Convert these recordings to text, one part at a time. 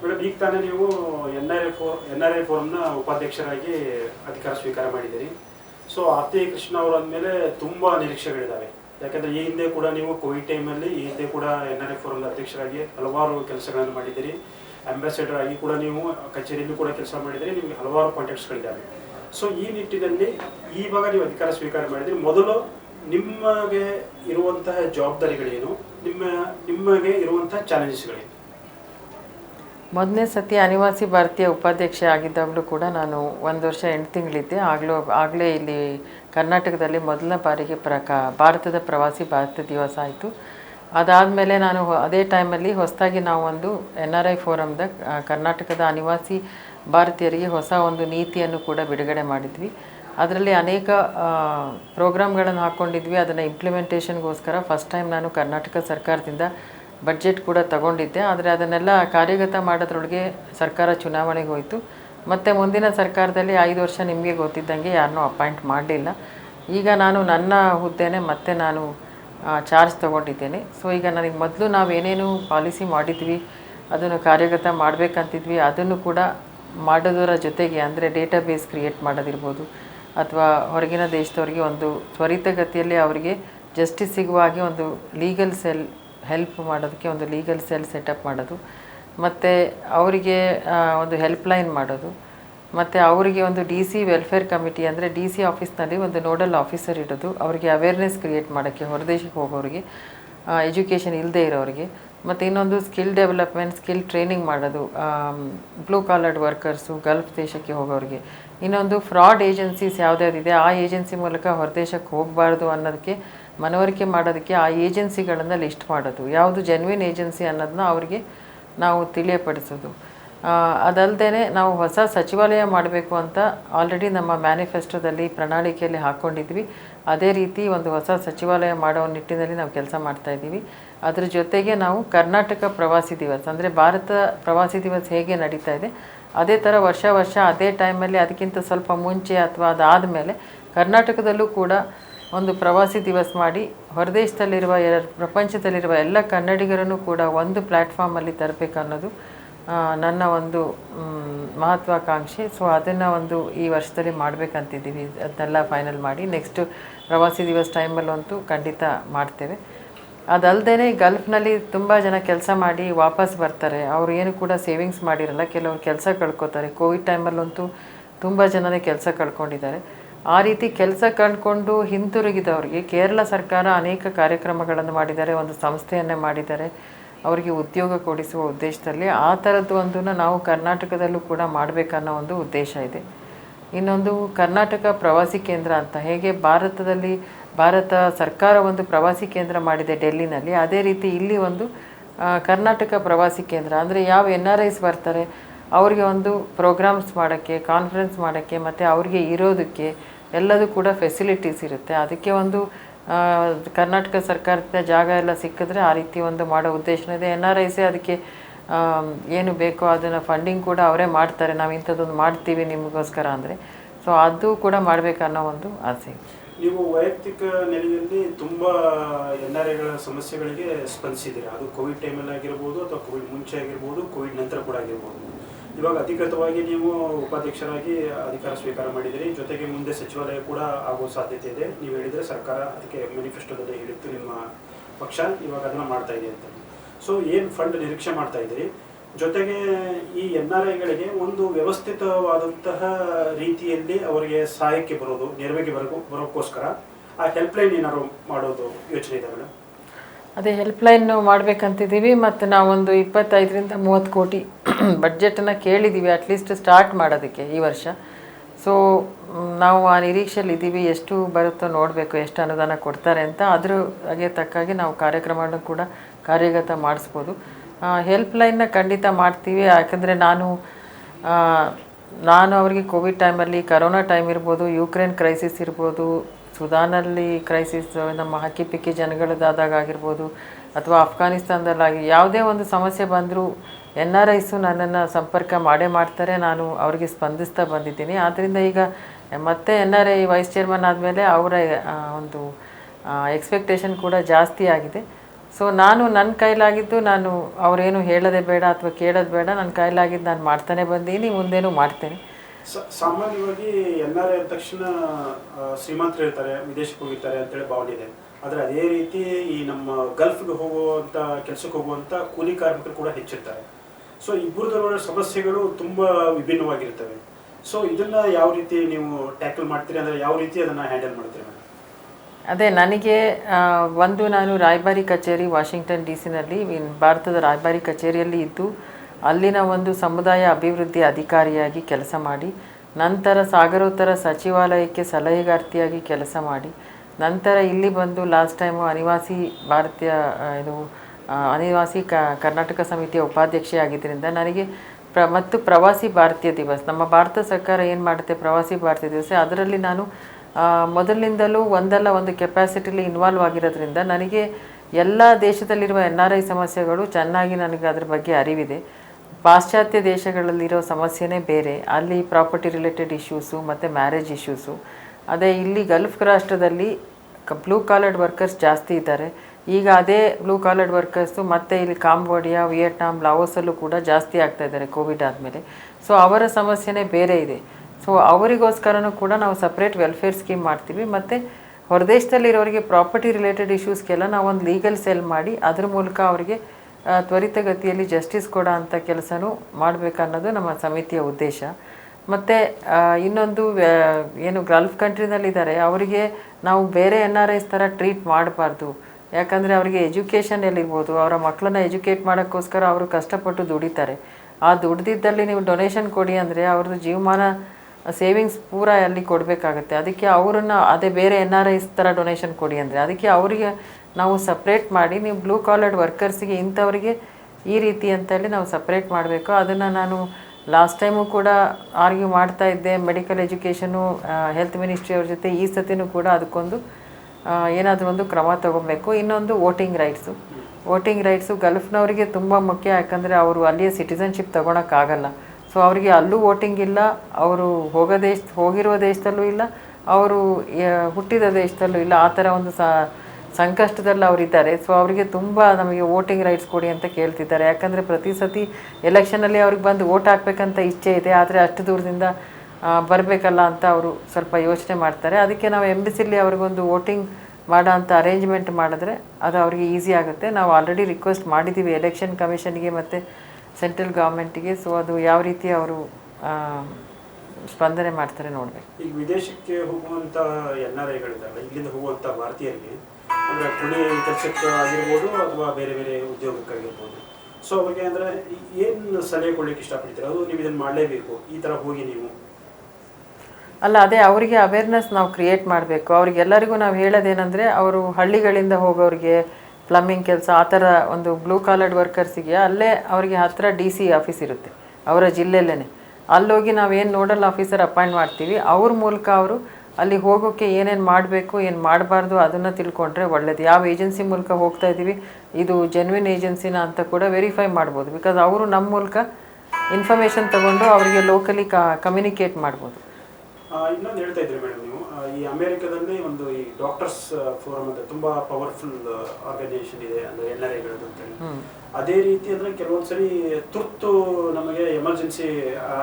Madam, ಈಗ ತಾನೇ ನೀವು ಎನ್ ಆರ್ ಎ ಫೋ ಎನ್ ಆರ್ ಎ ಫೋರಮ್ನ ಉಪಾಧ್ಯಕ್ಷರಾಗಿ ಅಧಿಕಾರ ಸ್ವೀಕಾರ ಮಾಡಿದ್ದೀರಿ. ಸೊ ಆರ್ತಿ ಕೃಷ್ಣ ಅವರು ಅಂದಮೇಲೆ ತುಂಬ ನಿರೀಕ್ಷೆಗಳಿದ್ದಾವೆ ಯಾಕಂದರೆ ಈ ಹಿಂದೆ ಕೂಡ ನೀವು ಕೋವಿಡ್ ಟೈಮಲ್ಲಿ ಈ ಹಿಂದೆ ಕೂಡ ಎನ್ ಆರ್ ಐ ಫೋರಮ್ನ ಅಧ್ಯಕ್ಷರಾಗಿ ಹಲವಾರು ಕೆಲಸಗಳನ್ನು ಮಾಡಿದ್ದೀರಿ. ಅಂಬಾಸಿಡರ್ ಆಗಿ ಕೂಡ ನೀವು ಕಚೇರಿಯಲ್ಲಿ ಕೂಡ ಕೆಲಸ ಮಾಡಿದರೆ ನಿಮಗೆ ಹಲವಾರು ಕಾಂಟ್ಯಾಕ್ಟ್ಸ್ಗಳಿದ್ದಾವೆ ಸೊ ಈ ನಿಟ್ಟಿನಲ್ಲಿ ಈವಾಗ ನೀವು ಅಧಿಕಾರ ಸ್ವೀಕಾರ ಮಾಡಿದರೆ ಮೊದಲು ನಿಮಗೆ ಇರುವಂತಹ ಜವಾಬ್ದಾರಿಗಳೇನು? ನಿಮ್ಮ, ನಿಮಗೆ ಇರುವಂತಹ ಚಾಲೆಂಜಸ್ಗಳೇನು ಮೊದಲನೇ ಸತಿ ಅನಿವಾಸಿ ಭಾರತೀಯ ಉಪಾಧ್ಯಕ್ಷೆ ಆಗಿದ್ದಾಗಲೂ ಕೂಡ ನಾನು ಒಂದು ವರ್ಷ ಎಂಟು ತಿಂಗಳಿದ್ದೆ. ಆಗಲೂ ಆಗಲೇ ಇಲ್ಲಿ ಕರ್ನಾಟಕದಲ್ಲಿ ಮೊದಲನೇ ಬಾರಿಗೆ ಪ್ರಕ ಭಾರತದ ಪ್ರವಾಸಿ ಭಾರತ ದಿವಸ ಆಯಿತು. ಅದಾದಮೇಲೆ ನಾನು ಅದೇ ಟೈಮಲ್ಲಿ ಹೊಸದಾಗಿ ನಾವು ಒಂದು ಎನ್ ಆರ್ ಐ ಫೋರಮ್ದ ಕರ್ನಾಟಕದ ಅನಿವಾಸಿ ಭಾರತೀಯರಿಗೆ ಹೊಸ ಒಂದು ನೀತಿಯನ್ನು ಕೂಡ ಬಿಡುಗಡೆ ಮಾಡಿದ್ವಿ. ಅದರಲ್ಲಿ ಅನೇಕ ಪ್ರೋಗ್ರಾಮ್ಗಳನ್ನು ಹಾಕ್ಕೊಂಡಿದ್ವಿ ಅದನ್ನು ಇಂಪ್ಲಿಮೆಂಟೇಷನ್ಗೋಸ್ಕರ ಫಸ್ಟ್ ಟೈಮ್ ನಾನು ಕರ್ನಾಟಕ ಸರ್ಕಾರದಿಂದ ಬಡ್ಜೆಟ್ ಕೂಡ ತಗೊಂಡಿದ್ದೆ, ಆದರೆ ಅದನ್ನೆಲ್ಲ ಕಾರ್ಯಗತ ಮಾಡೋದ್ರೊಳಗೆ ಸರ್ಕಾರ ಚುನಾವಣೆಗೆ ಹೋಯಿತು. ಮತ್ತು ಮುಂದಿನ ಸರ್ಕಾರದಲ್ಲಿ ಐದು ವರ್ಷ ನಿಮಗೆ ಗೊತ್ತಿದ್ದಂಗೆ ಯಾರನ್ನೂ ಅಪಾಯಿಂಟ್ ಮಾಡಲಿಲ್ಲ. ಈಗ ನಾನು ನನ್ನ ಹುದ್ದೆನೇ ಮತ್ತೆ ನಾನು ಚಾರ್ಜ್ ತೊಗೊಂಡಿದ್ದೇನೆ. ಸೊ ಈಗ ನನಗೆ ಮೊದಲು ನಾವು ಏನೇನು ಪಾಲಿಸಿ ಮಾಡಿದ್ವಿ, ಅದನ್ನು ಕಾರ್ಯಗತ ಮಾಡಬೇಕಂತಿದ್ವಿ, ಅದನ್ನು ಕೂಡ ಮಾಡೋದರ ಜೊತೆಗೆ, ಅಂದರೆ ಡೇಟಾ ಬೇಸ್ ಕ್ರಿಯೇಟ್ ಮಾಡೋದಿರ್ಬೋದು, ಅಥವಾ ಹೊರಗಿನ ದೇಶದವರಿಗೆ ಒಂದು ತ್ವರಿತಗತಿಯಲ್ಲಿ ಅವರಿಗೆ ಜಸ್ಟಿಸ್ ಸಿಗುವ ಹಾಗೆ ಒಂದು ಲೀಗಲ್ ಸೆಲ್ ಹೆಲ್ಪ್ ಮಾಡೋದಕ್ಕೆ ಒಂದು ಲೀಗಲ್ ಸೆಲ್ ಸೆಟಪ್ ಮಾಡೋದು. ಮತ್ತು ಅವರಿಗೆ ಒಂದು ಹೆಲ್ಪ್ಲೈನ್ ಮಾಡೋದು. ಮತ್ತು ಅವರಿಗೆ ಒಂದು ಡಿ ಸಿ ವೆಲ್ಫೇರ್ ಕಮಿಟಿ ಅಂದರೆ ಡಿ ಸಿ ಆಫೀಸ್ನಲ್ಲಿ ಒಂದು ನೋಡಲ್ ಆಫೀಸರ್ ಇಡೋದು. ಅವರಿಗೆ ಅವೇರ್ನೆಸ್ ಕ್ರಿಯೇಟ್ ಮಾಡೋಕ್ಕೆ, ಹೊರದೇಶಕ್ಕೆ ಹೋಗೋರಿಗೆ ಎಜುಕೇಷನ್ ಇಲ್ಲದೆ ಇರೋರಿಗೆ. ಮತ್ತು ಇನ್ನೊಂದು ಸ್ಕಿಲ್ ಡೆವಲಪ್ಮೆಂಟ್ ಸ್ಕಿಲ್ ಟ್ರೈನಿಂಗ್ ಮಾಡೋದು. ಬ್ಲೂ ಕಾಲರ್ಡ್ ವರ್ಕರ್ಸು ಗಲ್ಫ್ ದೇಶಕ್ಕೆ ಹೋಗೋರಿಗೆ. ಇನ್ನೊಂದು ಫ್ರಾಡ್ ಏಜೆನ್ಸೀಸ್ ಯಾವ್ದ್ಯಾವ್ದಿದೆ, ಆ ಏಜೆನ್ಸಿ ಮೂಲಕ ಹೊರದೇಶಕ್ಕೆ ಹೋಗಬಾರ್ದು ಅನ್ನೋದಕ್ಕೆ ಮನವರಿಕೆ ಮಾಡೋದಕ್ಕೆ ಆ ಏಜೆನ್ಸಿಗಳನ್ನು ಲಿಸ್ಟ್ ಮಾಡೋದು. ಯಾವುದು ಜೆನ್ವಿನ್ ಏಜೆನ್ಸಿ ಅನ್ನೋದನ್ನ ಅವರಿಗೆ ನಾವು ತಿಳಿಯಪಡಿಸೋದು. ಅದಲ್ಲದೆ ನಾವು ಹೊಸ ಸಚಿವಾಲಯ ಮಾಡಬೇಕು ಅಂತ ಆಲ್ರೆಡಿ ನಮ್ಮ ಮ್ಯಾನಿಫೆಸ್ಟೋದಲ್ಲಿ ಪ್ರಣಾಳಿಕೆಯಲ್ಲಿ ಹಾಕ್ಕೊಂಡಿದ್ವಿ ಅದೇ ರೀತಿ ಒಂದು ಹೊಸ ಸಚಿವಾಲಯ ಮಾಡೋ ನಿಟ್ಟಿನಲ್ಲಿ ನಾವು ಕೆಲಸ ಮಾಡ್ತಾ ಇದ್ದೀವಿ. ಅದ್ರ ಜೊತೆಗೆ ನಾವು ಕರ್ನಾಟಕ ಪ್ರವಾಸಿ ದಿವಸ, ಅಂದರೆ ಭಾರತ ಪ್ರವಾಸಿ ದಿವಸ ಹೇಗೆ ನಡೀತಾ ಇದೆ, ಅದೇ ಥರ ವರ್ಷ ವರ್ಷ ಅದೇ ಟೈಮಲ್ಲಿ ಅದಕ್ಕಿಂತ ಸ್ವಲ್ಪ ಮುಂಚೆ ಅಥವಾ ಅದಾದ ಮೇಲೆ ಕರ್ನಾಟಕದಲ್ಲೂ ಕೂಡ ಒಂದು ಪ್ರವಾಸಿ ದಿವಸ ಮಾಡಿ ಹೊರದೇಶದಲ್ಲಿರುವ ಪ್ರಪಂಚದಲ್ಲಿರುವ ಎಲ್ಲ ಕನ್ನಡಿಗರನ್ನು ಕೂಡ ಒಂದು ಪ್ಲ್ಯಾಟ್ಫಾರ್ಮಲ್ಲಿ ತರಬೇಕು ಅನ್ನೋದು ನನ್ನ ಒಂದು ಮಹತ್ವಾಕಾಂಕ್ಷೆ. ಸೊ ಅದನ್ನು ಒಂದು ಈ ವರ್ಷದಲ್ಲಿ ಮಾಡಬೇಕಂತಿದ್ದೀವಿ. ಅದನ್ನೆಲ್ಲ ಫೈನಲ್ ಮಾಡಿ ನೆಕ್ಸ್ಟ್ ಪ್ರವಾಸಿ ದಿವಸ ಟೈಮಲ್ಲಂತೂ ಖಂಡಿತ ಮಾಡ್ತೇವೆ. ಅದಲ್ಲದೆ ಗಲ್ಫ್ನಲ್ಲಿ ತುಂಬ ಜನ ಕೆಲಸ ಮಾಡಿ ವಾಪಸ್ ಬರ್ತಾರೆ. ಅವರು ಏನು ಕೂಡ ಸೇವಿಂಗ್ಸ್ ಮಾಡಿರಲ್ಲ, ಕೆಲವರು ಕೆಲಸ ಕಳ್ಕೊತಾರೆ. ಕೋವಿಡ್ ಟೈಮಲ್ಲಂತೂ ತುಂಬ ಜನನೇ ಕೆಲಸ ಕಳ್ಕೊಂಡಿದ್ದಾರೆ. ಆ ರೀತಿ ಕೆಲಸ ಕಂಡುಕೊಂಡು ಹಿಂತಿರುಗಿದವರಿಗೆ ಕೇರಳ ಸರ್ಕಾರ ಅನೇಕ ಕಾರ್ಯಕ್ರಮಗಳನ್ನು ಮಾಡಿದ್ದಾರೆ, ಒಂದು ಸಂಸ್ಥೆಯನ್ನೇ ಮಾಡಿದ್ದಾರೆ. ಅವರಿಗೆ ಉದ್ಯೋಗ ಕೊಡಿಸುವ ಉದ್ದೇಶದಲ್ಲಿ ಆ ಥರದ್ದು ಒಂದನ್ನು ನಾವು ಕರ್ನಾಟಕದಲ್ಲೂ ಕೂಡ ಮಾಡಬೇಕನ್ನೋ ಒಂದು ಉದ್ದೇಶ ಇದೆ. ಇನ್ನೊಂದು, ಕರ್ನಾಟಕ ಪ್ರವಾಸಿ ಕೇಂದ್ರ ಅಂತ ಹೇಗೆ ಭಾರತದಲ್ಲಿ, ಭಾರತ ಸರ್ಕಾರ ಒಂದು ಪ್ರವಾಸಿ ಕೇಂದ್ರ ಮಾಡಿದೆ ಡೆಲ್ಲಿನಲ್ಲಿ, ಅದೇ ರೀತಿ ಇಲ್ಲಿ ಒಂದು ಕರ್ನಾಟಕ ಪ್ರವಾಸಿ ಕೇಂದ್ರ. ಅಂದರೆ ಯಾವ ಎನ್ ಆರ್ ಐಸ್ ಬರ್ತಾರೆ, ಅವರಿಗೆ ಒಂದು ಪ್ರೋಗ್ರಾಮ್ಸ್ ಮಾಡೋಕ್ಕೆ, ಕಾನ್ಫರೆನ್ಸ್ ಮಾಡೋಕ್ಕೆ, ಮತ್ತು ಅವರಿಗೆ ಇರೋದಕ್ಕೆ ಎಲ್ಲದೂ ಕೂಡ ಫೆಸಿಲಿಟೀಸ್ ಇರುತ್ತೆ. ಅದಕ್ಕೆ ಒಂದು ಕರ್ನಾಟಕ ಸರ್ಕಾರದ ಜಾಗ ಎಲ್ಲ ಸಿಕ್ಕಿದ್ರೆ ಆ ರೀತಿ ಒಂದು ಮಾಡೋ ಉದ್ದೇಶ ಇದೆ. ಎನ್ ಆರ್ ಐಸೇ ಅದಕ್ಕೆ ಏನು ಬೇಕೋ ಅದನ್ನು ಫಂಡಿಂಗ್ ಕೂಡ ಅವರೇ ಮಾಡ್ತಾರೆ. ನಾವು ಇಂಥದ್ದೊಂದು ಮಾಡ್ತೀವಿ ನಿಮಗೋಸ್ಕರ ಅಂದರೆ. ಸೊ ಅದು ಕೂಡ ಮಾಡಬೇಕನ್ನೋ ಒಂದು ಆಸೆ. ನೀವು ವೈಯಕ್ತಿಕ ನೆಲೆಯಲ್ಲಿ ತುಂಬ ಎನ್ ಆರ್ ಐಗಳ ಸಮಸ್ಯೆಗಳಿಗೆ ಸ್ಪಂದಿಸಿದ್ದೀರಾ? ಅದು ಕೋವಿಡ್ ಟೈಮಲ್ಲಿ ಆಗಿರ್ಬೋದು ಅಥವಾ ಕೋವಿಡ್ ಮುಂಚೆ ಆಗಿರ್ಬೋದು ಕೋವಿಡ್ ನಂತರ ಕೂಡ ಆಗಿರ್ಬೋದು. ಇವಾಗ ಅಧಿಕೃತವಾಗಿ ನೀವು ಉಪಾಧ್ಯಕ್ಷರಾಗಿ ಅಧಿಕಾರ ಸ್ವೀಕಾರ ಮಾಡಿದಿರಿ. ಜೊತೆಗೆ ಮುಂದೆ ಸಚಿವಾಲಯ ಕೂಡ ಆಗೋ ಸಾಧ್ಯತೆ ಇದೆ. ನೀವು ಹೇಳಿದರೆ ಸರ್ಕಾರ ಅದಕ್ಕೆ ಮ್ಯಾನಿಫೆಸ್ಟೋದಲ್ಲಿ ಹೇಳಿತ್ತು ನಿಮ್ಮ ಪಕ್ಷ ಇವಾಗ ಅದನ್ನು ಮಾಡ್ತಾ ಇದೆ ಅಂತ. ಸೊ ಏನು ಫಂಡ್ ನಿರೀಕ್ಷೆ ಮಾಡ್ತಾ ಇದ್ದೀರಿ? ಜೊತೆಗೆ ಈ ಎನ್ ಆರ್ ಐಗಳಿಗೆ ಒಂದು ವ್ಯವಸ್ಥಿತವಾದಂತಹ ರೀತಿಯಲ್ಲಿ ಅವರಿಗೆ ಸಹಾಯಕ್ಕೆ ಬರೋದು, ನೆರವಿಗೆ ಬರೋ ಬರೋಕ್ಕೋಸ್ಕರ ಆ ಹೆಲ್ಪ್ಲೈನ್ ಏನಾದ್ರು ಮಾಡೋದು ಯೋಚನೆ ಇದೆ ಮೇಡಮ್ ಅದೇ ಹೆಲ್ಪ್ಲೈನ್ ಮಾಡಬೇಕಂತಿದ್ದೀವಿ ಮತ್ತು ನಾವೊಂದು ಇಪ್ಪತ್ತೈದರಿಂದ ಮೂವತ್ತು ಕೋಟಿ ಬಡ್ಜೆಟನ್ನು ಕೇಳಿದ್ದೀವಿ ಅಟ್ಲೀಸ್ಟ್ ಸ್ಟಾರ್ಟ್ ಮಾಡೋದಕ್ಕೆ ಈ ವರ್ಷ. ಸೊ ನಾವು ಆ ನಿರೀಕ್ಷೆಯಲ್ಲಿ ಇದ್ದೀವಿ, ಎಷ್ಟು ಬರುತ್ತೋ ನೋಡಬೇಕು, ಎಷ್ಟು ಅನುದಾನ ಕೊಡ್ತಾರೆ ಅಂತ. ಅದ್ರ ಹಾಗೆ ತಕ್ಕಾಗಿ ನಾವು ಕಾರ್ಯಕ್ರಮವನ್ನು ಕೂಡ ಕಾರ್ಯಗತ ಮಾಡಿಸ್ಬೋದು. ಹೆಲ್ಪ್ಲೈನ್ನ ಖಂಡಿತ ಮಾಡ್ತೀವಿ, ಯಾಕಂದರೆ ನಾನು ನಾನು ಅವರಿಗೆ ಕೋವಿಡ್ ಟೈಮಲ್ಲಿ ಕರೋನಾ ಟೈಮ್ ಇರ್ಬೋದು ಯುಕ್ರೇನ್ ಕ್ರೈಸಿಸ್ ಇರ್ಬೋದು ಸುದಾನಲ್ಲಿ ಕ್ರೈಸಿಸ್ ನಮ್ಮ ಹಕ್ಕಿ ಪಿಕ್ಕಿ ಜನಗಳದಾದಾಗ ಆಗಿರ್ಬೋದು ಅಥವಾ ಅಫ್ಘಾನಿಸ್ತಾನದಲ್ಲಾಗಿ ಯಾವುದೇ ಒಂದು ಸಮಸ್ಯೆ ಬಂದರೂ ಎನ್ ಆರ್ ಐಸು ನನ್ನನ್ನು ಸಂಪರ್ಕ ಮಾಡೇ ಮಾಡ್ತಾರೆ. ನಾನು ಅವರಿಗೆ ಸ್ಪಂದಿಸ್ತಾ ಬಂದಿದ್ದೀನಿ. ಆದ್ದರಿಂದ ಈಗ ಮತ್ತೆ N R I vice chairman ಆದಮೇಲೆ ಅವರ ಒಂದು ಎಕ್ಸ್ಪೆಕ್ಟೇಷನ್ ಕೂಡ ಜಾಸ್ತಿ ಆಗಿದೆ. ಸೊ ನಾನು ನನ್ನ ಕೈಲಾಗಿದ್ದು ನಾನು ಅವರೇನು ಹೇಳೋದೇ ಬೇಡ ಅಥವಾ ಕೇಳೋದು ಬೇಡ. ನನ್ನ ಕೈಲಾಗಿದ್ದು ನಾನು ಮಾಡ್ತಾನೆ ಬಂದೀನಿ, ಮುಂದೇನು ಮಾಡ್ತೇನೆ. ಸಾಮಾನ್ಯವಾಗಿ ಎನ್ ಆರ್ ಐ ಅಂದ ತಕ್ಷಣ ಶ್ರೀಮಂತರು ಇರ್ತಾರೆ, ವಿದೇಶಕ್ಕೆ ಹೋಗಿರ್ತಾರೆ ಅಂತೇಳಿ ಭಾವನೆ ಇದೆ. ಆದರೆ ಅದೇ ರೀತಿ ಈ ನಮ್ಮ ಗಲ್ಫ್ಗೆ ಹೋಗುವಂಥ ಕೆಲಸಕ್ಕೆ ಹೋಗುವಂಥ ಕೂಲಿ ಕಾರ್ಮಿಕರು ಕೂಡ ಹೆಚ್ಚಿರ್ತಾರೆ. ಸೊ ಇಬ್ಬರದೊಳಗೆ ಸಮಸ್ಯೆಗಳು ತುಂಬ ವಿಭಿನ್ನವಾಗಿರ್ತವೆ. ಸೊ, ಇದನ್ನ ಯಾವ ರೀತಿ ನೀವು ಟ್ಯಾಕಲ್ ಮಾಡ್ತೀರಿ? ಅಂದರೆ ಯಾವ ರೀತಿ ಅದನ್ನು ಹ್ಯಾಂಡಲ್ ಮಾಡ್ತೀರಿ ಅದೇ, ನನಗೆ ಒಂದು ನಾನು ರಾಯಭಾರಿ ಕಚೇರಿ ವಾಷಿಂಗ್ಟನ್ ಡಿ ಸಿನಲ್ಲಿ ಭಾರತದ ರಾಯಭಾರಿ ಕಚೇರಿಯಲ್ಲಿ ಇದ್ದು ಅಲ್ಲಿನ ಒಂದು ಸಮುದಾಯ ಅಭಿವೃದ್ಧಿ ಅಧಿಕಾರಿಯಾಗಿ ಕೆಲಸ ಮಾಡಿ, ನಂತರ ಸಾಗರೋತ್ತರ ಸಚಿವಾಲಯಕ್ಕೆ ಸಲಹೆಗಾರ್ತಿಯಾಗಿ ಕೆಲಸ ಮಾಡಿ, ನಂತರ ಇಲ್ಲಿ ಬಂದು ಲಾಸ್ಟ್ ಟೈಮು ಅನಿವಾಸಿ ಭಾರತೀಯ ಇದು ಅನಿವಾಸಿ ಕ, ಕರ್ನಾಟಕ ಸಮಿತಿಯ ಉಪಾಧ್ಯಕ್ಷೆಯಾಗಿದ್ದರಿಂದ ನನಗೆ ಪ್ರ, ಮತ್ತು ಪ್ರವಾಸಿ ಭಾರತೀಯ ದಿವಸ, ನಮ್ಮ ಭಾರತ ಸರ್ಕಾರ ಏನು ಮಾಡುತ್ತೆ ಪ್ರವಾಸಿ ಭಾರತೀಯ ದಿವಸ, ಅದರಲ್ಲಿ ನಾನು ಮೊದಲಿನಿಂದಲೂ ಒಂದಲ್ಲ ಒಂದು ಕೆಪಾಸಿಟಿಲಿ ಇನ್ವಾಲ್ವ್ ಆಗಿರೋದ್ರಿಂದ ನನಗೆ ಎಲ್ಲ ದೇಶದಲ್ಲಿರುವ ಎನ್ ಆರ್ ಐ ಸಮಸ್ಯೆಗಳು ಚೆನ್ನಾಗಿ ನನಗೆ ಅದ್ರ ಬಗ್ಗೆ ಅರಿವಿದೆ. ಪಾಶ್ಚಾತ್ಯ ದೇಶಗಳಲ್ಲಿರೋ ಸಮಸ್ಯೆನೇ ಬೇರೆ. ಅಲ್ಲಿ ಪ್ರಾಪರ್ಟಿ ರಿಲೇಟೆಡ್ ಇಶ್ಯೂಸು ಮತ್ತು ಮ್ಯಾರೇಜ್ ಇಶ್ಯೂಸು. ಅದೇ ಇಲ್ಲಿ ಗಲ್ಫ್ ರಾಷ್ಟ್ರದಲ್ಲಿ ಬ್ಲೂ ಕಾಲರ್ಡ್ ವರ್ಕರ್ಸ್ ಜಾಸ್ತಿ ಇದ್ದಾರೆ. ಈಗ ಅದೇ ಬ್ಲೂ ಕಾಲರ್ಡ್ ವರ್ಕರ್ಸು ಮತ್ತು ಇಲ್ಲಿ ಕಾಂಬೋಡಿಯಾ, ವಿಯೆಟ್ನಾಂ, ಲಾವೋಸಲ್ಲೂ ಕೂಡ ಜಾಸ್ತಿ ಆಗ್ತಾ ಇದ್ದಾರೆ ಕೋವಿಡ್ ಆದಮೇಲೆ. ಸೊ ಅವರ ಸಮಸ್ಯೆನೇ ಬೇರೆ ಇದೆ. ಸೊ ಅವರಿಗೋಸ್ಕರನೂ ಕೂಡ ನಾವು ಸಪ್ರೇಟ್ ವೆಲ್ಫೇರ್ ಸ್ಕೀಮ್ ಮಾಡ್ತೀವಿ. ಮತ್ತು ಹೊರದೇಶದಲ್ಲಿರೋರಿಗೆ ಪ್ರಾಪರ್ಟಿ ರಿಲೇಟೆಡ್ ಇಶ್ಯೂಸ್ಗೆಲ್ಲ ಒಂದು ಲೀಗಲ್ ಸೆಲ್ ಮಾಡಿ ಅದ್ರ ಮೂಲಕ ಅವರಿಗೆ ತ್ವರಿತಗತಿಯಲ್ಲಿ ಜಸ್ಟಿಸ್ ಕೊಡೋ ಅಂಥ ಕೆಲಸನೂ ಮಾಡಬೇಕನ್ನೋದು ನಮ್ಮ ಸಮಿತಿಯ ಉದ್ದೇಶ. ಮತ್ತು ಇನ್ನೊಂದು ಏನು ಗಲ್ಫ್ ಕಂಟ್ರಿನಲ್ಲಿದ್ದಾರೆ, ಅವರಿಗೆ ನಾವು ಬೇರೆ ಎನ್ ಆರ್ ಐಸ್ ಥರ ಟ್ರೀಟ್ ಮಾಡಬಾರ್ದು. ಯಾಕಂದರೆ ಅವರಿಗೆ ಎಜುಕೇಷನ್ ಎಲ್ಲಿರ್ಬೋದು, ಅವರ ಮಕ್ಕಳನ್ನ ಎಜುಕೇಟ್ ಮಾಡೋಕ್ಕೋಸ್ಕರ ಅವರು ಕಷ್ಟಪಟ್ಟು ದುಡಿತಾರೆ. ಆ ದುಡ್ದಿದ್ದಲ್ಲಿ ನೀವು ಡೊನೇಷನ್ ಕೊಡಿ ಅಂದರೆ ಅವ್ರದ್ದು ಜೀವಮಾನ ಸೇವಿಂಗ್ಸ್ ಪೂರ ಅಲ್ಲಿ ಕೊಡಬೇಕಾಗತ್ತೆ. ಅದಕ್ಕೆ ಅವರನ್ನು, ಅದೇ ಬೇರೆ ಎನ್ ಆರ್ ಐಸ್ ಥರ ಡೊನೇಷನ್ ಕೊಡಿ ಅಂದರೆ. ಅದಕ್ಕೆ ಅವರಿಗೆ ನಾವು ಸಪ್ರೇಟ್ ಮಾಡಿ, ನೀವು ಬ್ಲೂ ಕಾಲರ್ಡ್ ವರ್ಕರ್ಸಿಗೆ ಇಂಥವರಿಗೆ ಈ ರೀತಿ ಅಂತೇಳಿ ನಾವು ಸಪ್ರೇಟ್ ಮಾಡಬೇಕು. ಅದನ್ನು ನಾನು ಲಾಸ್ಟ್ ಟೈಮು ಕೂಡ ಆರ್ಗ್ಯೂ ಮಾಡ್ತಾ ಇದ್ದೆ. ಮೆಡಿಕಲ್ ಎಜುಕೇಷನು ಹೆಲ್ತ್ ಮಿನಿಸ್ಟ್ರಿ ಅವ್ರ ಜೊತೆ ಈ ಸತಿನೂ ಕೂಡ ಅದಕ್ಕೊಂದು ಏನಾದರೂ ಒಂದು ಕ್ರಮ ತಗೋಬೇಕು. ಇನ್ನೊಂದು ವೋಟಿಂಗ್ ರೈಟ್ಸು ವೋಟಿಂಗ್ ರೈಟ್ಸು ಗಲ್ಫ್ನವರಿಗೆ ತುಂಬ ಮುಖ್ಯ. ಯಾಕಂದರೆ ಅವರು ಅಲ್ಲಿಯ ಸಿಟಿಸನ್ಶಿಪ್ ತೊಗೊಳಕ್ಕಾಗಲ್ಲ. ಸೊ ಅವರಿಗೆ ಅಲ್ಲೂ ವೋಟಿಂಗ್ ಇಲ್ಲ, ಅವರು ಹೋಗೋ ದೇಶ ಹೋಗಿರುವ ದೇಶದಲ್ಲೂ ಇಲ್ಲ, ಅವರು ಹುಟ್ಟಿದ ದೇಶದಲ್ಲೂ ಇಲ್ಲ. ಆ ಥರ ಒಂದು ಸಂಕಷ್ಟದಲ್ಲಿ ಅವರಿದ್ದಾರೆ ಸೊ ಅವರಿಗೆ ತುಂಬ ನಮಗೆ ವೋಟಿಂಗ್ ರೈಟ್ಸ್ ಕೊಡಿ ಅಂತ ಕೇಳ್ತಿದ್ದಾರೆ. ಯಾಕಂದರೆ ಪ್ರತಿ ಸತಿ ಎಲೆಕ್ಷನಲ್ಲಿ ಅವ್ರಿಗೆ ಬಂದು ವೋಟ್ ಹಾಕ್ಬೇಕಂತ ಇಚ್ಛೆ ಇದೆ. ಆದರೆ ಅಷ್ಟು ದೂರದಿಂದ ಬರಬೇಕಲ್ಲ ಅಂತ ಅವರು ಸ್ವಲ್ಪ ಯೋಚನೆ ಮಾಡ್ತಾರೆ. ಅದಕ್ಕೆ ನಾವು ಎಂಬಸಿಲಿ ಅವ್ರಿಗೊಂದು ವೋಟಿಂಗ್ ಮಾಡೋ ಅಂಥ ಅರೇಂಜ್ಮೆಂಟ್ ಮಾಡಿದ್ರೆ ಅದು ಅವರಿಗೆ ಈಸಿ ಆಗುತ್ತೆ. ನಾವು ಆಲ್ರೆಡಿ ರಿಕ್ವೆಸ್ಟ್ ಮಾಡಿದ್ದೀವಿ ಎಲೆಕ್ಷನ್ ಕಮಿಷನ್ಗೆ ಮತ್ತು ಸೆಂಟ್ರಲ್ ಗೌರ್ಮೆಂಟಿಗೆ ಸೊ ಅದು ಯಾವ ರೀತಿ ಅವರು ಸ್ಪಂದನೆ ಮಾಡ್ತಾರೆ ನೋಡಬೇಕು. ಈಗ ವಿದೇಶಕ್ಕೆ ಹೋಗುವಂಥ ಎನ್ ಆರ್ ಐಗಳಿದ್ದಾವೆ ಇಲ್ಲಿಂದ ಹೋಗುವಂಥ ಭಾರತೀಯರಿಗೆ ಅಂದ್ರೆ ಪುಣೆ ಕೆಲಸಕ್ಕೆ ಆಗಿರ್ಬೋದು ಅಥವಾ ಬೇರೆ ಬೇರೆ ಉದ್ಯೋಗಕ್ಕಾಗಿರ್ಬೋದು. ಸೊ ಅವ್ರಿಗೆ ಅಂದ್ರೆ ಏನು ಸಲಹೆ ಕೊಡ್ಲಿಕ್ಕೆ ಇಷ್ಟಪಡ್ತೀರಾ? ಅದು ನೀವು ಇದನ್ನ ಮಾಡಲೇಬೇಕು ಈ ತರ ಹೋಗಿ ನೀವು. ಅಲ್ಲ ಅದೇ ಅವರಿಗೆ ಅವೇರ್ನೆಸ್ ನಾವು ಕ್ರಿಯೇಟ್ ಮಾಡಬೇಕು. ಅವ್ರಿಗೆಲ್ಲರಿಗೂ ನಾವು ಹೇಳೋದೇನೆಂದರೆ ಅವರು ಹಳ್ಳಿಗಳಿಂದ ಹೋಗೋರಿಗೆ ಪ್ಲಂಬಿಂಗ್ ಕೆಲಸ, ಆ ಥರ ಒಂದು ಬ್ಲೂ ಕಾಲರ್ಡ್ ವರ್ಕರ್ಸಿಗೆ ಅಲ್ಲೇ ಅವರಿಗೆ ಹತ್ತಿರ ಡಿ ಸಿ ಆಫೀಸ್ ಇರುತ್ತೆ, ಅವರ ಜಿಲ್ಲೆಯಲ್ಲೇ ಅಲ್ಲೋಗಿ ನಾವೇನು ನೋಡಲ್ ಆಫೀಸರ್ ಅಪಾಯಿಂಟ್ ಮಾಡ್ತೀವಿ, ಅವ್ರ ಮೂಲಕ ಅವರು ಅಲ್ಲಿ ಹೋಗೋಕ್ಕೆ ಏನೇನು ಮಾಡಬೇಕು, ಏನು ಮಾಡಬಾರ್ದು ಅದನ್ನು ತಿಳ್ಕೊಂಡ್ರೆ ಒಳ್ಳೇದು. ಯಾವ ಏಜೆನ್ಸಿ ಮೂಲಕ ಹೋಗ್ತಾ ಇದ್ದೀವಿ ಇದು ಜೆನ್ವಿನ್ ಏಜೆನ್ಸಿನ ಅಂತ ಕೂಡ ವೆರಿಫೈ ಮಾಡ್ಬೋದು. ಬಿಕಾಸ್ ಅವರು ನಮ್ಮ ಮೂಲಕ ಇನ್ಫಾರ್ಮೇಷನ್ ತಗೊಂಡು ಅವರಿಗೆ ಲೋಕಲಿ ಕಮ್ಯುನಿಕೇಟ್ ಮಾಡ್ಬೋದು. ಇನ್ನೊಂದು ಹೇಳ್ತಾ ಈ ಅಮೆರಿಕದಲ್ಲಿ ಒಂದು ಈ ಡಾಕ್ಟರ್ಸ್ ಫೋರಮ್ ಅಂತ ತುಂಬಾ ಪವರ್ಫುಲ್ ಆರ್ಗನೈಸೇಷನ್ ಇದೆ ಅಂದ್ರೆ ಎನ್ ಆರ್ ಐಗಳದ್ದು ಅಂತೇಳಿ. ಅದೇ ರೀತಿ ಅಂದ್ರೆ ಕೆಲವೊಂದ್ಸರಿ ತುರ್ತು ನಮಗೆ ಎಮರ್ಜೆನ್ಸಿ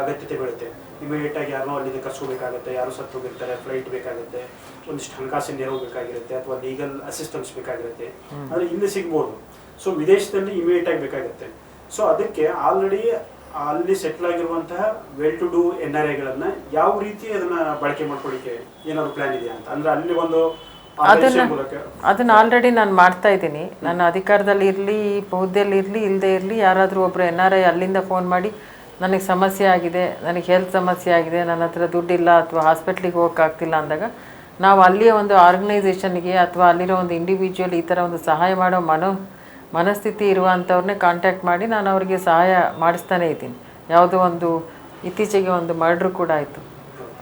ಅಗತ್ಯತೆ ಬೀಳುತ್ತೆ. ಇಮಿಡಿಯೇಟ್ ಆಗಿ ಯಾರನ್ನೋ ಅಲ್ಲಿಂದ ಕರ್ಸ್ಕೋಬೇಕಾಗುತ್ತೆ ಯಾರು ಸತ್ತು ಹೋಗಿರ್ತಾರೆ ಫ್ಲೈಟ್ ಬೇಕಾಗುತ್ತೆ ಒಂದಿಷ್ಟು ಹಣಕಾಸಿನ ನೆರವು ಬೇಕಾಗಿರುತ್ತೆ ಅಥವಾ ಲೀಗಲ್ ಅಸಿಸ್ಟೆನ್ಸ್ ಬೇಕಾಗಿರುತ್ತೆ. ಅಂದ್ರೆ ಇಲ್ಲಿ ಸಿಗ್ಬೋದು. ಸೊ ವಿದೇಶದಲ್ಲಿ ಇಮಿಡಿಯೇಟ್ ಆಗಿ ಬೇಕಾಗುತ್ತೆ. ಸೊ ಅದಕ್ಕೆ ಆಲ್ರೆಡಿ ಅಲ್ಲಿ ಸೆಟ್ಲ್ ಆಗಿರುವಂತಹ well to do N R ಐಗಳನ್ನ ಯಾವ ರೀತಿ ಅದನ್ನ ಬಳಕೆ ಮಾಡ್ಕೊಳ್ಳಿಕ್ಕೆ ಏನಾದ್ರು ಪ್ಲಾನ್ ಇದೆಯಾ ಅಂತ? ಅಂದ್ರೆ ಅಲ್ಲಿ ಒಂದು ಅದನ್ನ ಅದನ್ನ ಆಲ್ರೆಡಿ ನಾನು ಮಾಡ್ತಾ ಇದ್ದೀನಿ. ನನ್ನ ಅಧಿಕಾರದಲ್ಲಿ ಇರಲಿ ಹುದ್ದೆಯಲ್ಲಿ ಇರಲಿ ಇಲ್ಲದೆ ಇರಲಿ ಯಾರಾದರೂ ಒಬ್ಬರು ಎನ್ ಆರ್ ಐ ಅಲ್ಲಿಂದ ಫೋನ್ ಮಾಡಿ ನನಗೆ ಸಮಸ್ಯೆ ಆಗಿದೆ ನನಗೆ ಹೆಲ್ತ್ ಸಮಸ್ಯೆ ಆಗಿದೆ ನನ್ನ ಹತ್ರ ದುಡ್ಡಿಲ್ಲ ಅಥವಾ ಹಾಸ್ಪಿಟ್ಲಿಗೆ ಹೋಗೋಕ್ಕಾಗ್ತಿಲ್ಲ ಅಂದಾಗ ನಾವು ಅಲ್ಲಿಯ ಒಂದು ಆರ್ಗನೈಸೇಷನ್ಗೆ ಅಥವಾ ಅಲ್ಲಿರೋ ಒಂದು ಇಂಡಿವಿಜುವಲ್ ಈ ಥರ ಒಂದು ಸಹಾಯ ಮಾಡೋ ಮನೋ ಮನಸ್ಥಿತಿ ಇರುವಂಥವ್ರನ್ನೇ ಕಾಂಟ್ಯಾಕ್ಟ್ ಮಾಡಿ ನಾನು ಅವರಿಗೆ ಸಹಾಯ ಮಾಡಿಸ್ತಾನೇ ಇದ್ದೀನಿ. ಯಾವುದೋ ಒಂದು ಇತ್ತೀಚೆಗೆ ಒಂದು ಮರ್ಡ್ರ್ ಕೂಡ ಆಯಿತು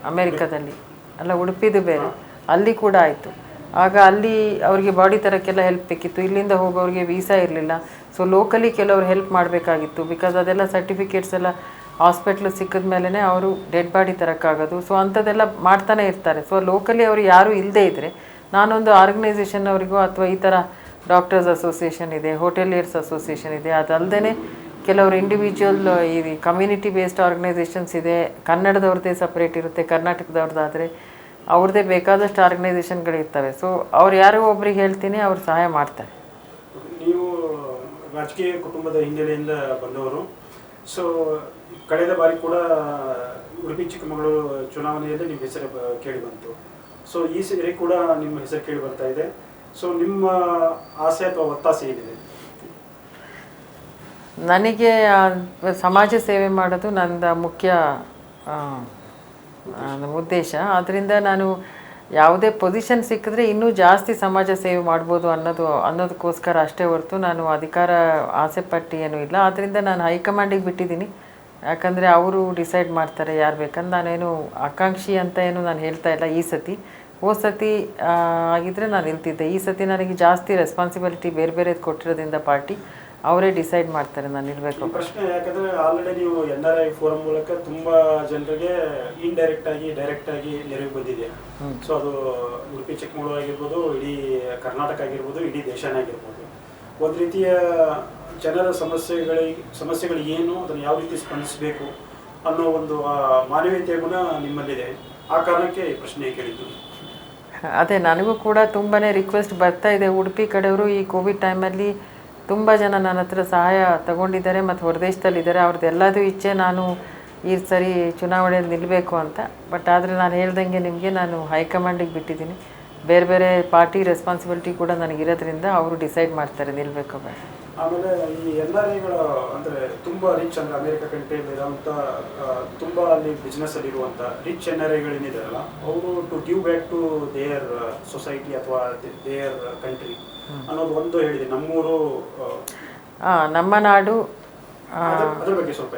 ಅಮೇರಿಕಾದಲ್ಲಿ. ಅಲ್ಲ, ಉಡುಪಿದು ಬೇರೆ. ಅಲ್ಲಿ ಕೂಡ ಆಯಿತು. ಆಗ ಅಲ್ಲಿ ಅವರಿಗೆ ಬಾಡಿ ತರಕ್ಕೆಲ್ಲ ಹೆಲ್ಪ್ ಬೇಕಿತ್ತು. ಇಲ್ಲಿಂದ ಹೋಗೋರಿಗೆ ವೀಸಾ ಇರಲಿಲ್ಲ. ಸೊ ಲೋಕಲಿ ಕೆಲವರು ಹೆಲ್ಪ್ ಮಾಡಬೇಕಾಗಿತ್ತು. ಬಿಕಾಸ್ ಅದೆಲ್ಲ ಸರ್ಟಿಫಿಕೇಟ್ಸ್ ಎಲ್ಲ ಹಾಸ್ಪಿಟ್ಲ್ ಸಿಕ್ಕಿದ ಮೇಲೇ ಅವರು ಡೆಡ್ ಬಾಡಿ ತರೋಕ್ಕಾಗೋದು. ಸೊ ಅಂಥದ್ದೆಲ್ಲ ಮಾಡ್ತಾನೆ ಇರ್ತಾರೆ. ಸೊ ಲೋಕಲಿ ಅವರು ಯಾರೂ ಇಲ್ಲದೇ ಇದ್ದರೆ ನಾನೊಂದು ಆರ್ಗನೈಸೇಷನ್ ಅವರಿಗೋ ಅಥವಾ ಈ ಥರ ಡಾಕ್ಟರ್ಸ್ ಅಸೋಸಿಯೇಷನ್ ಇದೆ, ಹೋಟೆಲಿಯರ್ಸ್ ಅಸೋಸಿಯೇಷನ್ ಇದೆ. ಅದಲ್ಲದೆ ಕೆಲವರು ಇಂಡಿವಿಜುವಲ್ ಈ ಕಮ್ಯುನಿಟಿ ಬೇಸ್ಡ್ ಆರ್ಗನೈಸೇಷನ್ಸ್ ಇದೆ. ಕನ್ನಡದವ್ರದ್ದೇ ಸಪ್ರೇಟ್ ಇರುತ್ತೆ, ಕರ್ನಾಟಕದವ್ರದ್ದಾದರೆ ಅವ್ರದ್ದೇ ಬೇಕಾದಷ್ಟು ಆರ್ಗನೈಸೇಷನ್ಗಳಿರ್ತವೆ ಸೊ ಅವ್ರು ಯಾರೋ ಒಬ್ರಿಗೆ ಹೇಳ್ತೀನಿ, ಅವ್ರು ಸಹಾಯ ಮಾಡ್ತಾರೆ. ನೀವು ರಾಜಕೀಯ ಕುಟುಂಬದ ಹಿನ್ನೆಲೆಯಿಂದ ಬಂದವರು. ಸೊ ಕಳೆದ ಬಾರಿ ಕೂಡ ಉಡುಪಿ, ಚಿಕ್ಕಮಗಳೂರು ಚುನಾವಣೆಯಲ್ಲಿ ನಿಮ್ಮ ಹೆಸರು ಕೇಳಿ ಬಂತು. ಸೊ ಈ ಸರಿ ಕೂಡ ನಿಮ್ಮ ಹೆಸರು ಕೇಳಿ ಬರ್ತಾ ಇದೆ. ಸೊ ನಿಮ್ಮ ಆಸೆ ಅಥವಾ ಒತ್ತಾಸೆ ಏನಿದೆ? ನನಗೆ ಸಮಾಜ ಸೇವೆ ಮಾಡೋದು ನನ್ನ ಮುಖ್ಯ ಉದ್ದೇಶ. ಆದ್ದರಿಂದ ನಾನು ಯಾವುದೇ ಪೊಸಿಷನ್ ಸಿಕ್ಕಿದ್ರೆ ಇನ್ನೂ ಜಾಸ್ತಿ ಸಮಾಜ ಸೇವೆ ಮಾಡ್ಬೋದು ಅನ್ನೋದು, ಅನ್ನೋದಕ್ಕೋಸ್ಕರ ಅಷ್ಟೇ ಹೊರತು ನಾನು ಅಧಿಕಾರ, ಆಸೆ ಪಟ್ಟು ಏನೂ ಇಲ್ಲ. ಆದ್ದರಿಂದ ನಾನು ಹೈಕಮಾಂಡಿಗೆ ಬಿಟ್ಟಿದ್ದೀನಿ. ಯಾಕಂದರೆ ಅವರು ಡಿಸೈಡ್ ಮಾಡ್ತಾರೆ ಯಾರು ಬೇಕಂದ್ರೆ ನಾನೇನು ಆಕಾಂಕ್ಷಿ ಅಂತ ಏನು ನಾನು ಹೇಳ್ತಾ ಇಲ್ಲ ಈ ಸತಿ. ಹೋದ ಸತಿ ಆಗಿದ್ದರೆ ನಾನು ನಿಲ್ತಿದ್ದೆ. ಈ ಸತಿ ನನಗೆ ಜಾಸ್ತಿ ರೆಸ್ಪಾನ್ಸಿಬಿಲಿಟಿ ಬೇರೆ ಬೇರೆದು ಕೊಟ್ಟಿರೋದ್ರಿಂದ ಪಾರ್ಟಿ ಅವರೇ ಡಿಸೈಡ್ ಮಾಡ್ತಾರೆ ನಾನು ಇರಬೇಕು ಪ್ರಶ್ನೆ ಯಾಕಂದ್ರೆ ಆಲ್ರೆಡಿ ನೀವು ಎನ್ ಆರ್ ಐ ಫೋರಮ್ ಮೂಲಕ ತುಂಬಾ ಜನರಿಗೆ ಇಂಡೈರೆಕ್ಟ್ ಆಗಿ ಡೈರೆಕ್ಟ್ ಆಗಿ ನೆರವು ಬಂದಿದೆ. ಸೊ ಅದು ಉಡುಪಿ ಚಿಕ್ಕಮಗಳೂರು ಆಗಿರ್ಬೋದು ಇಡೀ ಕರ್ನಾಟಕ ಆಗಿರ್ಬೋದು ಇಡೀ ದೇಶನೇ ಆಗಿರ್ಬೋದು. ಒಂದು ರೀತಿಯ ಜನರ ಸಮಸ್ಯೆಗಳಿಗೆ ಸಮಸ್ಯೆಗಳು ಏನು ಅದನ್ನು ಯಾವ ರೀತಿ ಸ್ಪಂದಿಸಬೇಕು ಅನ್ನೋ ಒಂದು ಮಾನವೀಯತೆ ಮಾನವೀಯತೆಯ ಗುಣ ನಿಮ್ಮಲ್ಲಿದೆ. ಆ ಕಾರಣಕ್ಕೆ ಈ ಪ್ರಶ್ನೆ ಕೇಳಿದ್ದು. ಅದೇ ನನಗೂ ಕೂಡ ತುಂಬಾ ರಿಕ್ವೆಸ್ಟ್ ಬರ್ತಾ ಇದೆ. ಉಡುಪಿ ಕಡೆಯವರು ಈ ಕೋವಿಡ್ ಟೈಮಲ್ಲಿ ತುಂಬ ಜನ ನನ್ನ ಹತ್ರ ಸಹಾಯ ತಗೊಂಡಿದ್ದಾರೆ ಮತ್ತು ಹೊರದೇಶದಲ್ಲಿದ್ದಾರೆ ಅವ್ರದ್ದು ಎಲ್ಲದೂ ಇಚ್ಛೆ ನಾನು ಈ ಸರಿ ಚುನಾವಣೆಯಲ್ಲಿ ನಿಲ್ಲಬೇಕು ಅಂತ. ಬಟ್ ಆದರೆ ನಾನು ಹೇಳ್ದಂಗೆ ನಿಮಗೆ ನಾನು ಹೈಕಮಾಂಡಿಗೆ ಬಿಟ್ಟಿದ್ದೀನಿ. ಬೇರೆ ಬೇರೆ ಪಾರ್ಟಿ ರೆಸ್ಪಾನ್ಸಿಬಿಲಿಟಿ ಕೂಡ ನನಗಿರೋದ್ರಿಂದ ಅವರು ಡಿಸೈಡ್ ಮಾಡ್ತಾರೆ ನಿಲ್ಲಬೇಕು ಬೇಡ ಆಮೇಲೆ ಈ ಎನ್ ಆರ್ ಐಗಳ ಅಂದ್ರೆ ತುಂಬಾ ರಿಚ್ ಅಂದ್ರೆ ಅಮೆರಿಕ ಕಂಟ್ರಿಯಲ್ಲಿ ಇರುವಂತ ಆ, ತುಂಬಾ ಅಲ್ಲಿ ಬಿಸ್ನೆಸ್ ಅಲ್ಲಿ ಇರುವಂತ ರಿಚ್ ಎನ್ ಆರ್ ಐಗಳೇನಿದಾರಲ್ಲ ಅವರು to give back to their society ಅಥವಾ ದೇರ್ ಕಂಟ್ರಿ ಅನ್ನೋದು ಒಂದು ಹೇಳಿದೆ ನಮ್ಮೂರು ನಮ್ಮ ನಾಡು ಅದ್ರ- ಬಗ್ಗೆ ಸ್ವಲ್ಪ.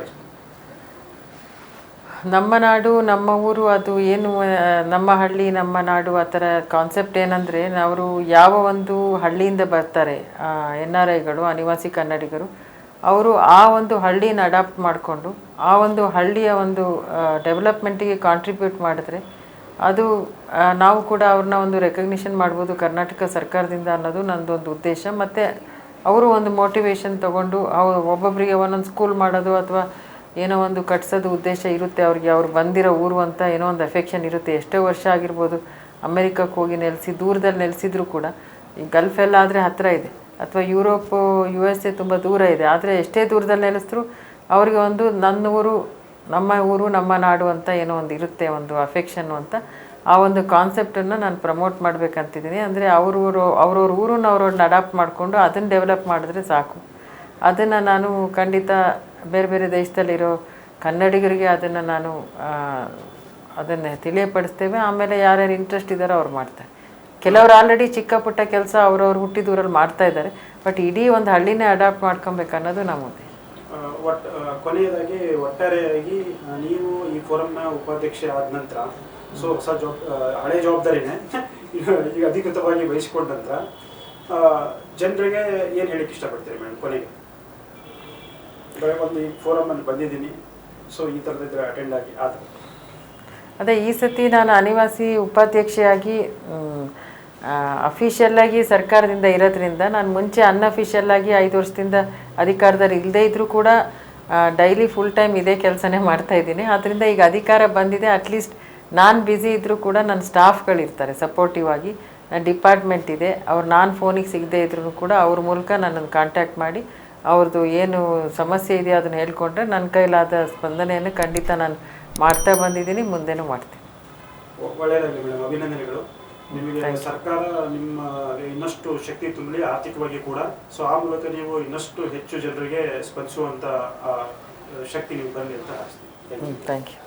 ನಮ್ಮ ನಾಡು, ನಮ್ಮ ಊರು ಅದು ಏನು ನಮ್ಮ ಹಳ್ಳಿ, ನಮ್ಮ ನಾಡು ಆ ಥರ ಕಾನ್ಸೆಪ್ಟ್ ಏನಂದರೆ ಅವರು ಯಾವ ಒಂದು ಹಳ್ಳಿಯಿಂದ ಬರ್ತಾರೆ ಎನ್ ಆರ್ ಐಗಳು, ಅನಿವಾಸಿ ಕನ್ನಡಿಗರು, ಅವರು ಆ ಒಂದು ಹಳ್ಳಿನ ಅಡಾಪ್ಟ್ ಮಾಡಿಕೊಂಡು, ಆ ಒಂದು ಹಳ್ಳಿಯ ಒಂದು ಡೆವಲಪ್ಮೆಂಟಿಗೆ ಕಾಂಟ್ರಿಬ್ಯೂಟ್ ಮಾಡಿದ್ರೆ ಅದು ನಾವು ಕೂಡ ಅವ್ರನ್ನ ಒಂದು ರೆಕಗ್ನಿಷನ್ ಮಾಡ್ಬೋದು ಕರ್ನಾಟಕ ಸರ್ಕಾರದಿಂದ ಅನ್ನೋದು ನನ್ನದೊಂದು ಉದ್ದೇಶ. ಮತ್ತು ಅವರು ಒಂದು ಮೋಟಿವೇಶನ್ ತಗೊಂಡು ಅವ್ರು ಒಬ್ಬೊಬ್ಬರಿಗೆ ಒಂದೊಂದು ಸ್ಕೂಲ್ ಮಾಡೋದು ಅಥವಾ ಏನೋ ಒಂದು ಕಟ್ಸೋದು ಉದ್ದೇಶ ಇರುತ್ತೆ, ಅವ್ರಿಗೆ ಅವ್ರು ಬಂದಿರೋ ಊರು ಅಂತ ಏನೋ ಒಂದು ಅಫೆಕ್ಷನ್ ಇರುತ್ತೆ. ಎಷ್ಟೋ ವರ್ಷ ಆಗಿರ್ಬೋದು ಅಮೇರಿಕಕ್ಕೆ ಹೋಗಿ ನೆಲೆಸಿ, ದೂರದಲ್ಲಿ ನೆಲೆಸಿದ್ರು ಕೂಡ ಈ ಗಲ್ಫ್ ಎಲ್ಲ ಆದರೆ ಹತ್ತಿರ ಇದೆ. ಅಥವಾ ಯುರೋಪು ಯು ಎಸ್ ಎ ತುಂಬ ದೂರ ಇದೆ. ಆದರೆ ಎಷ್ಟೇ ದೂರದಲ್ಲಿ ನೆಲೆಸಿದ್ರು ಅವ್ರಿಗೆ ಒಂದು ನನ್ನ ಊರು, ನಮ್ಮ ಊರು, ನಮ್ಮ ನಾಡು ಅಂತ ಏನೋ ಒಂದು ಇರುತ್ತೆ, ಒಂದು ಅಫೆಕ್ಷನ್ನು ಅಂತ. ಆ ಒಂದು ಕಾನ್ಸೆಪ್ಟನ್ನು ನಾನು ಪ್ರಮೋಟ್ ಮಾಡಬೇಕಂತಿದ್ದೀನಿ. ಅಂದರೆ ಅವ್ರೂರು ಅವ್ರವ್ರ ಊರನ್ನ ಅವ್ರವ್ರನ್ನ ಅಡಾಪ್ಟ್ ಮಾಡಿಕೊಂಡು ಅದನ್ನು ಡೆವಲಪ್ ಮಾಡಿದ್ರೆ ಸಾಕು. ಅದನ್ನು ನಾನು ಖಂಡಿತ ಬೇರೆ ಬೇರೆ ದೇಶದಲ್ಲಿರೋ ಕನ್ನಡಿಗರಿಗೆ ಅದನ್ನು ನಾನು ಅದನ್ನು ತಿಳಿಯಪಡಿಸ್ತೇವೆ. ಆಮೇಲೆ ಯಾರ್ಯಾರು ಇಂಟ್ರೆಸ್ಟ್ ಇದ್ದಾರೋ ಅವ್ರು ಮಾಡ್ತಾರೆ. ಕೆಲವರು ಆಲ್ರೆಡಿ ಚಿಕ್ಕ ಪುಟ್ಟ ಕೆಲಸ ಅವ್ರವ್ರು ಹುಟ್ಟಿದೂರಲ್ಲಿ ಮಾಡ್ತಾ ಇದ್ದಾರೆ. ಬಟ್ ಇಡೀ ಒಂದು ಹಳ್ಳಿನೇ ಅಡಾಪ್ಟ್ ಮಾಡ್ಕೊಬೇಕು ಅನ್ನೋದು ನಮ್ಮ ಉದ್ದೇಶ. ಕೊನೆಯದಾಗಿ ಒಟ್ಟಾರೆಯಾಗಿ ನೀವು ಈ ಫೋರಂನ ಉಪಾಧ್ಯಕ್ಷ ಆದ ನಂತರ ಸೊ ಹೊಸ ಜವಾಬ್ ಆ, ಹಳೆ ಜವಾಬ್ದಾರಿನೇ ಈಗ ಅಧಿಕೃತವಾಗಿ ವಹಿಸಿಕೊಂಡ ನಂತರ ಜನರಿಗೆ ಏನು ಹೇಳಕ್ಕೆ ಇಷ್ಟಪಡ್ತೀರಿ ಮೇಡಮ್ ಕೊನೆಗೆ? ಈ ಬಂದಿದ್ದೀನಿ. ಸೊ ಈ ಅಟೆಂಡ್ ಆಗಿ ಅದೇ, ಈ ಸತಿ ನಾನು ಅನಿವಾಸಿ ಉಪಾಧ್ಯಕ್ಷೆಯಾಗಿ ಅಫಿಷಿಯಲ್ಲಾಗಿ ಸರ್ಕಾರದಿಂದ ಇರೋದ್ರಿಂದ ನಾನು ಮುಂಚೆ ಅನ್ಅಫಿಷಿಯಲ್ ಆಗಿ ಐದು ವರ್ಷದಿಂದ ಅಧಿಕಾರದಲ್ಲಿ ಇಲ್ಲದೇ ಇದ್ದರೂ ಕೂಡ ಡೈಲಿ ಫುಲ್ ಟೈಮ್ ಇದೇ ಕೆಲಸನೇ ಮಾಡ್ತಾ ಇದ್ದೀನಿ. ಆದ್ದರಿಂದ ಈಗ ಅಧಿಕಾರ ಬಂದಿದೆ. ಅಟ್ಲೀಸ್ಟ್ ನಾನು ಬ್ಯುಸಿ ಇದ್ದರೂ ಕೂಡ ನನ್ನ ಸ್ಟಾಫ್ಗಳಿರ್ತಾರೆ ಸಪೋರ್ಟಿವ್ ಆಗಿ. ಡಿಪಾರ್ಟ್ಮೆಂಟ್ ಇದೆ. ಅವ್ರು ನಾನು ಫೋನಿಗೆ ಸಿಗದೇ ಇದ್ರೂ ಕೂಡ ಅವ್ರ ಮೂಲಕ ನನ್ನನ್ನು ಕಾಂಟ್ಯಾಕ್ಟ್ ಮಾಡಿ ಅವ್ರದ್ದು ಏನು ಸಮಸ್ಯೆ ಇದೆಯೋ ಅದನ್ನು ಹೇಳ್ಕೊಂಡ್ರೆ ನನ್ನ ಕೈಲಾದ ಸ್ಪಂದನೆಯನ್ನು ಖಂಡಿತ ನಾನು ಮಾಡ್ತಾ ಬಂದಿದ್ದೀನಿ ಮುಂದೆನೂ ಮಾಡ್ತೀನಿ. ಒಳ್ಳೆಯದಾಗಲಿ ಮೇಡಮ್ ಅಭಿನಂದನೆಗಳು. ನಿಮಗೆ ಸರ್ಕಾರ ನಿಮ್ಮ ಇನ್ನಷ್ಟು ಶಕ್ತಿ ತುಂಬಲಿ ಆರ್ಥಿಕವಾಗಿ ಕೂಡ. ಸೊ ಆ ಮೂಲಕ ನೀವು ಇನ್ನಷ್ಟು ಹೆಚ್ಚು ಜನರಿಗೆ ಸ್ಪಂದಿಸುವಂಥ ಶಕ್ತಿ ನಿಮ್ಗೆ ಬರಲಿ ಅಂತ ಥ್ಯಾಂಕ್ ಯು